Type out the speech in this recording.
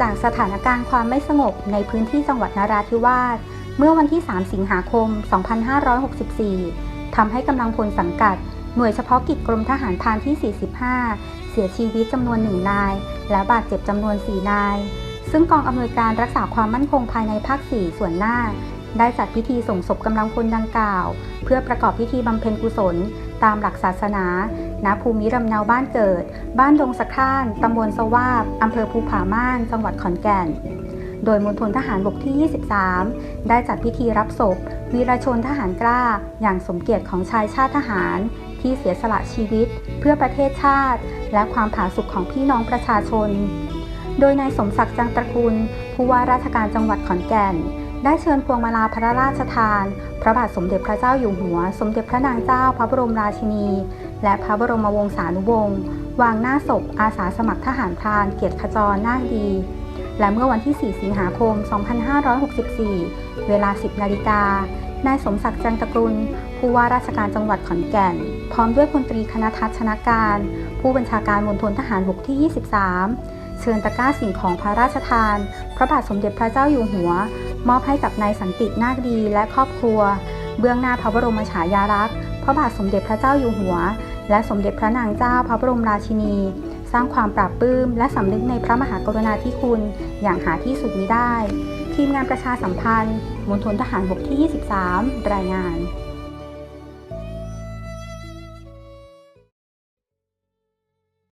จากสถานการณ์ความไม่สงบในพื้นที่จังหวัดนราธิวาสเมื่อวันที่ 3 สิงหาคม 2564 ทำให้กำลังพลสังกัด หน่วยเฉพาะกิจกรมทหารพรานที่ 45 เสียชีวิตจำนวนหนึ่งนาย และบาดเจ็บจำนวน 4 นาย ซึ่งกองอำนวยการรักษาความมั่นคงภายในภาค 4 ส่วนหน้า ได้จัดพิธีส่งศพกำลังพลดังกล่าว เพื่อประกอบพิธีบำเพ็ญกุศล ตามหลักศาสนา ณภูมิลำเนาบ้านเกิด บ้านดงสะข้านตำบลสวาบอำเภอภูผาม่าน จังหวัดขอนแก่น โดยมณฑลทหารบกที่ 23 ได้จัดพิธีรับศพ วีรชนทหารกล้า อย่างสมเกียรติของชายชาติทหาร ที่เสียสละชีวิต เพื่อประเทศชาติ และความผาสุกของพี่น้องประชาชน โดยนายสมศักดิ์จังตระกูลผู้ว่าราชการจังหวัดขอนแก่นได้เชิญพวงมาลาพระราชทาน พระบาทสมเด็จพระเจ้าอยู่หัว สมเด็จพระนางเจ้าพระบรมราชินี และพระบรมวงศานุวงศ์วางหน้าศพอาสาสมัครทหารพรานเกียรติขจรนาคดี และเมื่อวันที่ 4 สิงหาคม 2564 เวลา 10 นาฬิกา นายสมศักดิ์จังตะกุล ผู้ว่าราชการจังหวัดขอนแก่น พร้อมด้วยพลตรีคณทัศชนะการ ผู้บัญชาการมณฑลทหารบกที่ 23 เชิญตะกร้าสิ่งของพระราชทาน พระบาทสมเด็จพระเจ้าอยู่หัว มอบให้กับนายสันตินาคดีและครอบครัว เบื้องหน้าพระบรมฉายาลักษณ์ ระบาทสมเด็จพระเจ้าอยู่หัว และสมเด็จพระนางเจ้าพระบรมราชินี สร้างความปราบปลื้มและสำนึกในพระมหากรุณาธิคุณ อย่างหาที่สุดมิได้ ทีมงานประชาสัมพันธ์มณฑลทหารบกที่ 23 รายงาน